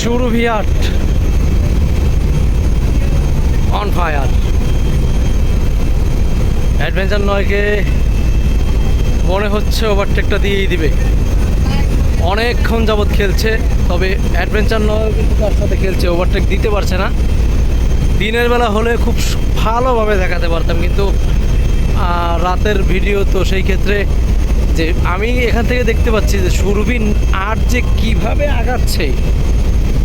সুরভি আট on fire adventure নয়কে মনে হচ্ছে ওভারটেকটা দিয়েই দিবে। অনেকক্ষণ যাবৎ খেলছে, তবে অ্যাডভেঞ্চার নয় কিন্তু তার সাথে খেলছে ওভারটেক দিতে পারছে না। দিনের বেলা হলে খুব ভালোভাবে দেখাতে পারতাম, কিন্তু রাতের ভিডিও তো সেই ক্ষেত্রে যে আমি এখান থেকে দেখতে পাচ্ছি যে সুরবিন আট যে কীভাবে আগাচ্ছে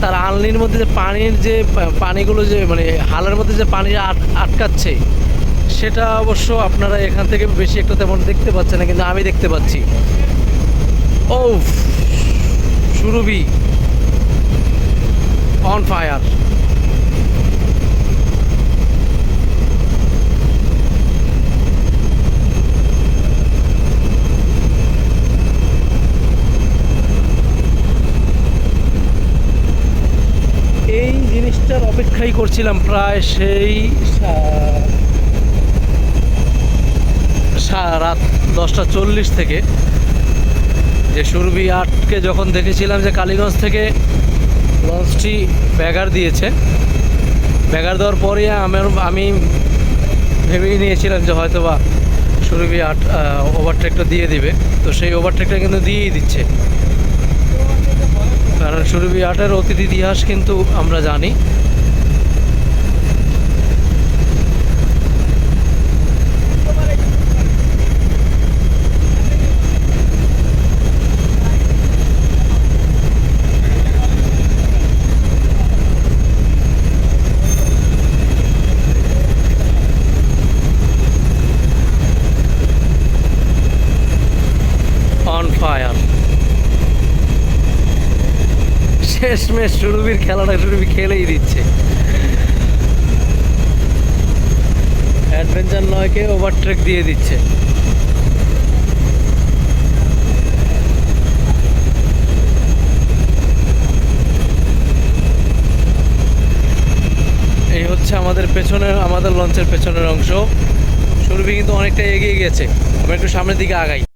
তার আলনির মধ্যে যে পানির যে, পানিগুলো যে মানে হালের মধ্যে যে পানি আট- আটকাচ্ছে, সেটা অবশ্য আপনারা এখান থেকে বেশি একটা তেমন দেখতে পাচ্ছেন না, কিন্তু আমি দেখতে পাচ্ছি। ও সুরভি অন ফায়ার জিনিসটার অপেক্ষাই করছিলাম, প্রায় সেই রাত দশটা চল্লিশ থেকে। যে সুরভি আটকে যখন দেখেছিলাম যে কালীগঞ্জ থেকে লঞ্চটি ব্যাগার দিয়েছে ব্যাগার দেওয়ার পরে আমার আমি ভেবেই নিয়েছিলাম যে হয়তো বা সুরভি আট ওভারটেকটা দিয়ে দিবে। তো সেই ওভারটেকটা কিন্তু দিয়েই দিচ্ছে। কারণ সুরভি আটের অতীত ইতিহাস কিন্তু আমরা জানি অন ফায়ার শেষমেশ সুরভির খেলাটা সুরভি খেলেই দিচ্ছে। অ্যাডভেঞ্চার নয়কে ওভারট্রেক দিয়ে দিচ্ছে। এই হচ্ছে আমাদের পেছনের, আমাদের লঞ্চের পেছনের অংশ। সুরভি কিন্তু অনেকটা এগিয়ে গেছে। আমরা একটু সামনের দিকে আগাই।